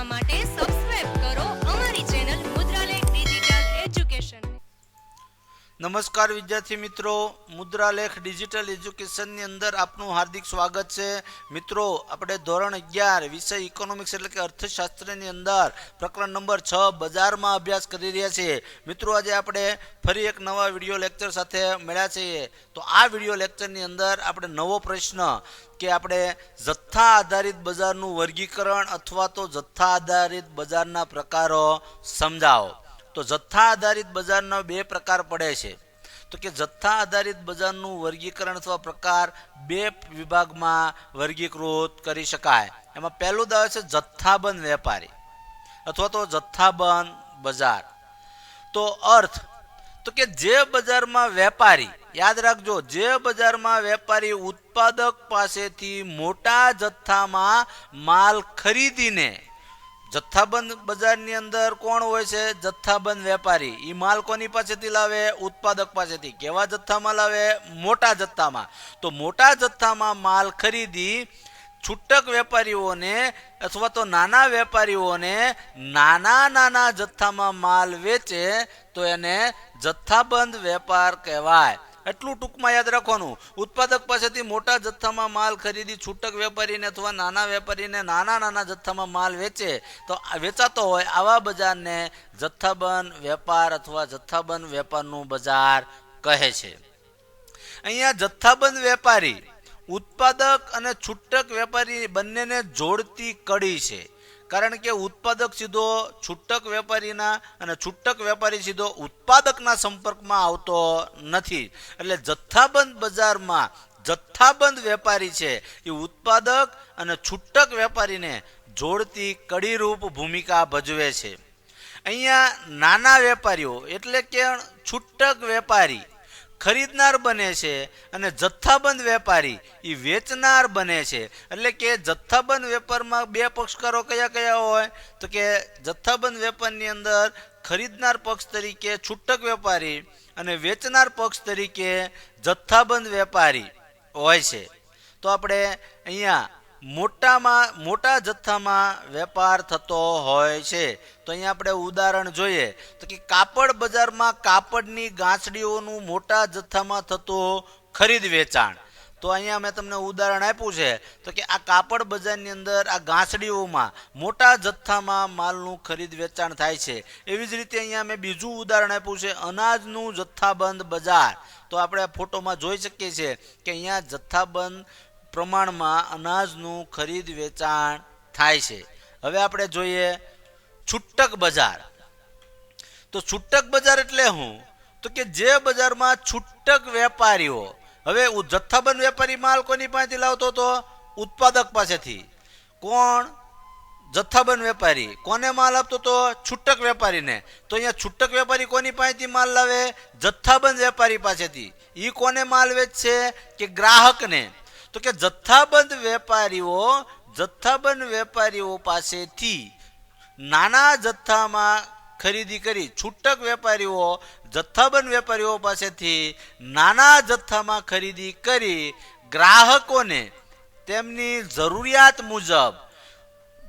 જોવા માટે નમસ્કાર વિદ્યાર્થી મિત્રો. મુદ્રાલેખ ડિજિટલ એજ્યુકેશનની અંદર આપનું હાર્દિક સ્વાગત છે. મિત્રો, આપણે ધોરણ અગિયાર, વિષય ઇકોનોમિક્સ એટલે કે અર્થશાસ્ત્રની અંદર પ્રકરણ નંબર છ, બજારમાં અભ્યાસ કરી રહ્યા છીએ. મિત્રો, આજે આપણે ફરી એક નવા વીડિયો લેક્ચર સાથે મળ્યા છીએ. તો આ વીડિયો લેક્ચરની અંદર આપણે નવો પ્રશ્ન કે આપણે જથ્થા આધારિત બજારનું વર્ગીકરણ અથવા તો જથ્થા આધારિત બજારના પ્રકારો સમજાવો. તો જથ્થા આધારિત બજારના બે પ્રકાર પડે છે. તો કે જથ્થા આધારિત બજારનું વર્ગીકરણ અથવા પ્રકાર બે વિભાગમાં વર્ગીકૃત કરી શકાય. એમાં પહેલું દાવે છે જથ્થાબંધ વેપારી અથવા તો જથ્થાબંધ બજાર. તો અર્થ, તો કે જે બજારમાં વેપારી, યાદ રાખજો, જે બજારમાં વેપારી ઉત્પાદક પાસેથી મોટા જથ્થામાં માલ ખરીદીને જથ્થાબંધ બજારની અંદર કોણ હોય છે? જથ્થાબંધ વેપારી. એ માલ કોની પાસેથી લાવે? ઉત્પાદક પાસેથી. કેવા જથ્થામાં લાવે? મોટા જથ્થામાં. તો મોટા જથ્થામાં માલ ખરીદી છૂટક વેપારીઓને અથવા તો નાના વેપારીઓને નાના નાના જથ્થામાં માલ વેચે તો એને જથ્થાબંધ વેપાર કહેવાય. એટલું ટૂંકમાં યાદ રાખવાનું. ઉત્પાદક પાસેથી મોટા જથ્થામાં માલ ખરીદી, છૂટક વેપારીને અથવા નાના વેપારીને નાના નાના જથ્થામાં માલ વેચે, તો વેચાતો હોય આવા બજારને જથ્થાબંધ વેપાર અથવા જથ્થાબંધ વેપારનું બજાર કહે છે. અહીંયા જથ્થાબંધ વેપારી, ઉત્પાદક અને છૂટક વેપારી બંનેને જોડતી કડી છે. કારણ કે ઉત્પાદક સીધો છૂટક વેપારીના અને છૂટક વેપારી સીધો ઉત્પાદકના સંપર્કમાં આવતો નથી. એટલે જથ્થાબંધ બજારમાં જથ્થાબંધ વેપારી છે એ ઉત્પાદક અને છૂટક વેપારીને જોડતી કડીરૂપ ભૂમિકા ભજવે છે. અહીંયા નાના વેપારીઓ, એટલે કે છૂટક વેપારી ખરીદનાર બને છે અને જથ્થાબંધ વેપારી એ વેચનાર બને છે. એટલે કે જથ્થાબંધ વેપારમાં બે પક્ષકારો કયા કયા હોય? તો કે જથ્થાબંધ વેપારની અંદર ખરીદનાર પક્ષ તરીકે છૂટક વેપારી અને વેચનાર પક્ષ તરીકે જથ્થાબંધ વેપારી હોય છે. તો આપણે અહીંયા મોટામાં, મોટા જથ્થામાં વેપાર થતો હોય છે. તો અહીંયા આપણે ઉદાહરણ જોઈએ. તો કે કાપડ બજારમાં કાપડની ગાંસડીઓનું મોટા જથ્થામાં થતું ખરીદ વેચાણ. તો અહીંયા મેં તમને ઉદાહરણ આપ્યું છે. તો કે આ કાપડ બજારની અંદર આ ગાંસડીઓમાં મોટા જથ્થામાં માલનું ખરીદ વેચાણ થાય છે. એવી જ રીતે અહીંયા મેં બીજું ઉદાહરણ આપ્યું છે. અનાજનું જથ્થાબંધ બજાર. તો આપણે ફોટોમાં જોઈ શકીએ છીએ કે અહીંયા જથ્થાબંધ પ્રમાણમાં અનાજનું ખરીદ વેચાણ થાય છે. હવે આપણે જોઈએ છૂટક બજાર. તો છૂટક બજાર એટલે શું તો કે જે બજારમાં છૂટક વેપારીઓ, હવે જથ્થાબંધ વેપારી માલ કોની પાસેથી લાવતો હતો? ઉત્પાદક પાસેથી. કોણ? જથ્થાબંધ વેપારી. કોને માલ આપતો તો છૂટક વેપારીને. તો અહીંયા છૂટક વેપારી કોની પાસેથી માલ લાવે? જથ્થાબંધ વેપારી પાસેથી. એ કોને માલ વેચશે? કે ગ્રાહકને. તો કે જથ્થાબંધ વેપારીઓ જથ્થાબંધ વેપારીઓ પાસેથી નાના જથ્થામાં ખરીદી કરી છૂટક વેપારીઓ, જથ્થાબંધ વેપારીઓ પાસેથી નાના જથ્થામાં ખરીદી કરી ગ્રાહકોને તેમની જરૂરિયાત મુજબ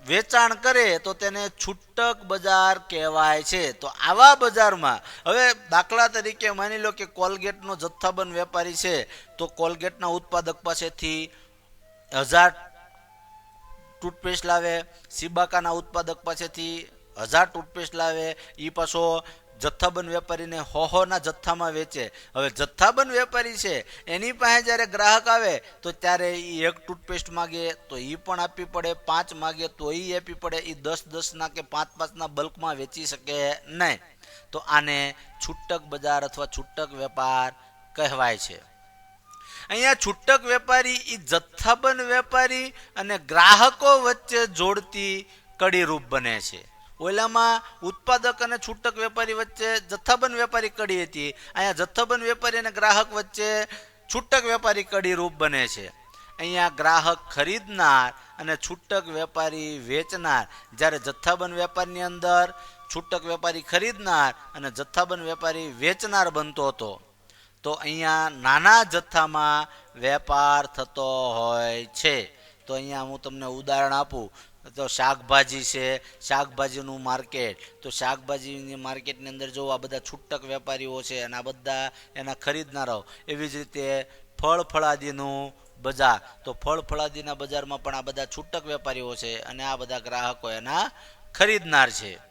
વેચાણ કરે તો તેને છૂટક બજાર કહેવાય છે. તો આવા બજારમાં, હવે દાખલા તરીકે માની લો કે કોલગેટનો જથ્થાબંધ વેપારી છે, તો કોલગેટના ઉત્પાદક પાસેથી હજાર ટૂથપેસ્ટ લાવે, સિબાકાના ઉત્પાદક પાસેથી હજાર ટૂથપેસ્ટ લાવે એ પાછો જથ્થાબંધ વેપારીને હોહોના જથ્થામાં વેચે. હવે જથ્થાબંધ વેપારી છે, એની પાસે જ્યારે ગ્રાહક આવે, તો ત્યારે એ એક ટૂથપેસ્ટ માગે, તો એ પણ આપવી પડે, પાંચ માગે, તો એ આપવી પડે એ દસ, દસના કે પાંચ, પાંચના બલ્કમાં વેચી શકે નહીં. તો આને છૂટક બજાર અથવા છૂટક વેપાર કહેવાય છે. અહીંયા છૂટક વેપારી એ જથ્થાબંધ વેપારી અને ગ્રાહકો વચ્ચે જોડતી કડીરૂપ બને છે. ઓલામાં ઉત્પાદક અને છૂટક વેપારી વચ્ચે જથ્થાબંધ વેપારી કડી હતી. અહીંયા જથ્થાબંધ વેપારી અને ગ્રાહક વચ્ચે છૂટક વેપારી કડી રૂપ બને છે. અહીંયા ગ્રાહક ખરીદનાર અને છૂટક વેપારી વેચનાર. જ્યારે જથ્થાબંધ વેપારની અંદર છૂટક વેપારી ખરીદનાર અને જથ્થાબંધ વેપારી વેચનાર બનતો હતો. તો અહીંયા નાના જથ્થામાં વેપાર થતો હોય છે. તો અહીંયા હું તમને ઉદાહરણ આપું. તો શાકભાજી છે, શાકભાજીનું માર્કેટ. તો શાકભાજીની માર્કેટની અંદર જો આ બધા છૂટક વેપારીઓ છે અને આ બધા એના ખરીદનારાઓ, એવી જ રીતે ફળ ફળાદીનું બજાર. તો ફળ ફળાદીના બજારમાં પણ આ બધા છૂટક વેપારીઓ છે અને આ બધા ગ્રાહકો એના ખરીદનાર છે.